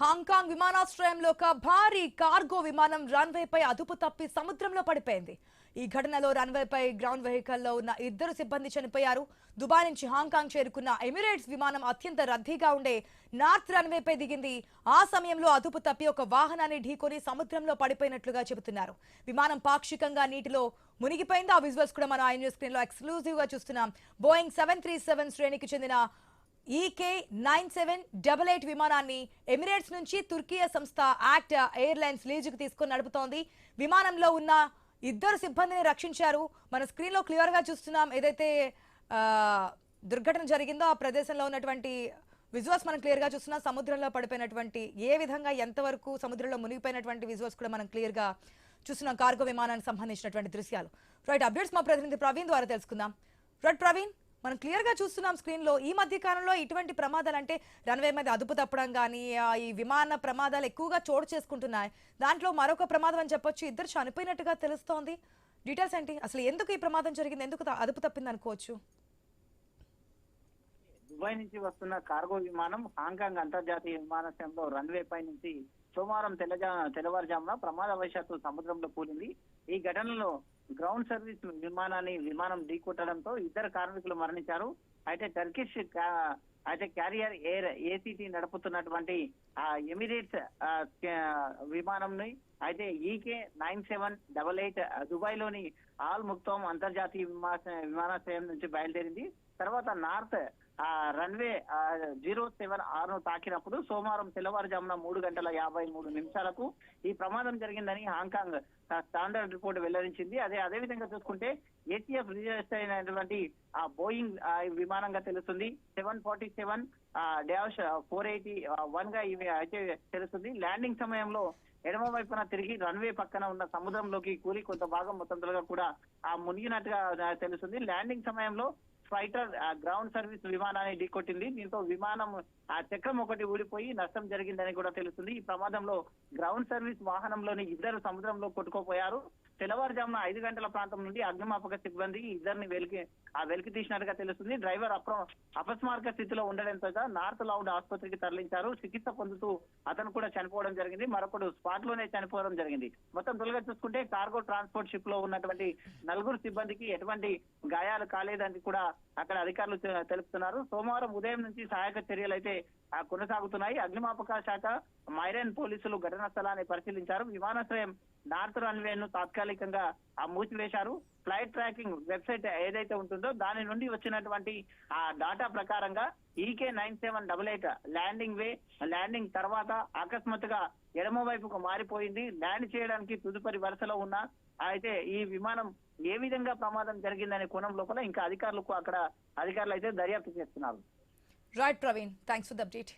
Hong Kong విమానాశ్రయంలో ఒక భారీ కార్గో విమానం రన్వేపై అదుపు తప్పి సముద్రంలో పడిపోయింది. ఈ ఘటనలో రన్వేపై గ్రౌండ్ వెహికల్లో ఉన్న ఇద్దరు సిబ్బంది చనిపోయారు. దుబాయ్ నుంచి హాంకాంగ్ చేరుకున్న ఎమిరేట్స్ విమానం అత్యంత రద్దీగా ఉండే నార్త్ రన్వేపై దిగింది. ఆ సమయంలో అదుపు తప్పి ఒక వాహనాన్ని ఢీకొని సముద్రంలో పడిపోయినట్లుగా చెబుతున్నారు. విమానం పాక్షికంగా నీటిలో మునిగిపోయింది. ఆ విజువల్స్ కూడా మనం ఆయన న్యూస్ స్క్రీన్లో ఎక్స్క్లూజివ్గా చూస్తున్నాం. బోయింగ్ సెవెన్ త్రీ సెవెన్ శ్రేణికి చెందిన EK nine seven double eight విమానాన్ని ఎమిరేట్స్ నుంచి తుర్కియా సంస్థ యాక్ట్ ఎయిర్లైన్స్ లీజుకు తీసుకుని నడుపుతోంది. విమానంలో ఉన్న ఇద్దరు సిబ్బందిని రక్షించారు. మన స్క్రీన్లో క్లియర్గా చూస్తున్నాం. ఏదైతే దుర్ఘటన జరిగిందో ఆ ప్రదేశంలో ఉన్నటువంటి విజువల్స్ మనం క్లియర్గా చూస్తున్నాం. సముద్రంలో పడిపోయినటువంటి ఏ విధంగా ఎంతవరకు సముద్రంలో మునిగిపోయినటువంటి విజువల్స్ కూడా మనం క్లియర్గా చూస్తున్నాం. కార్గో విమానానికి సంబంధించినటువంటి దృశ్యాలు. రైట్ అప్డేట్స్ మా ప్రతినిధి ప్రవీణ్ ద్వారా తెలుసుకుందాం. రైట్ ప్రవీణ్. మనం క్లియర్గా చూస్తున్నాం స్క్రీన్లో ఈ మధ్య కాలంలో ఇటువంటి ప్రమాదాలు అంటే రన్వే మీద అదుపు తప్పడం కానీ ఈ విమాన ప్రమాదాలు ఎక్కువగా చోటు చేసుకుంటున్నాయి. దాంట్లో మరొక ప్రమాదం అని చెప్పొచ్చు. ఇద్దరు చనిపోయినట్టుగా తెలుస్తోంది. డీటెయిల్స్ ఏంటి? అసలు ఎందుకు ఈ ప్రమాదం జరిగింది? ఎందుకు అదుపు తప్పింది అనుకోవచ్చు? దుబాయ్ నుంచి వస్తున్న కార్గో విమానం హాంకాంగ్ అంతర్జాతీయ విమానాశ్రయంలో రన్వే పై నుంచి సోమవారం తెల్లజా తెల్లవారుజామున ప్రమాదవశాత్తు సముద్రంలో కూలింది. ఈ ఘటనలో గ్రౌండ్ సర్వీస్ విమానాన్ని విమానం ఢీకొట్టడంతో ఇద్దరు కార్మికులు మరణించారు. అయితే టర్కిష్ అయితే క్యారియర్ ఎయిర్ ఏసీటీ నడుపుతున్నటువంటి ఆ ఎమిరేట్స్ విమానంని అయితే EK nine seven double eight దుబాయ్లోని Al Maktoum అంతర్జాతీయ విమా విమానాశ్రయం నుంచి బయలుదేరింది. తర్వాత నార్త్ ఆ రన్వే జీరో సెవెన్ ఆరును తాకినప్పుడు సోమవారం తెల్లవారుజామున మూడు గంటల యాభై మూడు నిమిషాలకు ఈ ప్రమాదం జరిగిందని హాంకాంగ్ స్టాండర్డ్ రిపోర్ట్ వెల్లడించింది. అదే అదే విధంగా చూసుకుంటే ఏటీఎఫ్ రిజిస్టర్ అయినటువంటి ఆ బోయింగ్ విమానంగా తెలుస్తుంది. Seven forty seven dash four eighty వన్గా ఇవి అయితే తెలుస్తుంది. ల్యాండింగ్ సమయంలో ఎడమ వైపున తిరిగి రన్వే పక్కన ఉన్న సముద్రంలోకి కూలి కొంత భాగం మొత్తంగా కూడా ఆ మునిగినట్టుగా తెలుస్తుంది. ల్యాండింగ్ సమయంలో ఫైటర్ ఆ, గ్రౌండ్ సర్వీస్ విమానాన్ని ఢీకొట్టింది. దీంతో విమానం ఆ చక్రం ఒకటి ఊడిపోయి నష్టం జరిగిందని కూడా తెలుస్తుంది. ఈ ప్రమాదంలో గ్రౌండ్ సర్వీస్ వాహనంలోని ఇద్దరు సముద్రంలో కొట్టుకోపోయారు. తెల్లవారుజామున ఐదు గంటల ప్రాంతం నుండి అగ్నిమాపక సిబ్బంది ఇద్దరిని వెలికి ఆ వెలికి తీసినట్టుగా తెలుస్తుంది. డ్రైవర్ అప్ర అపస్మారక స్థితిలో ఉండడంతో నార్త్ లౌడ్ ఆసుపత్రికి తరలించారు. చికిత్స పొందుతూ అతను కూడా చనిపోవడం జరిగింది. మరొకడు స్పాట్లోనే చనిపోవడం జరిగింది. మొత్తం తొలగా చూసుకుంటే కార్గో ట్రాన్స్పోర్ట్ షిప్లో ఉన్నటువంటి నలుగురు సిబ్బందికి ఎటువంటి గాయాలు కాలేదని కూడా అక్కడ అధికారులు తెలుపుతున్నారు. సోమవారం ఉదయం నుంచి సహాయక చర్యలు అయితే కొనసాగుతున్నాయి. అగ్నిమాపక శాఖ మైరైన్ పోలీసులు ఘటనా స్థలాన్ని పరిశీలించారు. విమానాశ్రయం నార్త్ రన్వే ను తాత్కాలికంగా మూసివేశారు. ఫ్లైట్ ట్రాకింగ్ వెబ్సైట్ ఏదైతే ఉంటుందో దాని నుండి వచ్చినటువంటి ఆ డాటా ప్రకారంగా EK nine seven double eight landing way landing తర్వాత అకస్మాత్తుగా ఎడమ వైపుకు మారిపోయింది. ల్యాండ్ చేయడానికి తదుపరి వరుసలో ఉన్న అయితే ఈ విమానం ఏ విధంగా ప్రమాదం జరిగిందనే కోణం లోపల ఇంకా అధికారులకు అక్కడ అధికారులు అయితే దర్యాప్తు చేస్తున్నారు. Right Praveen thanks for the update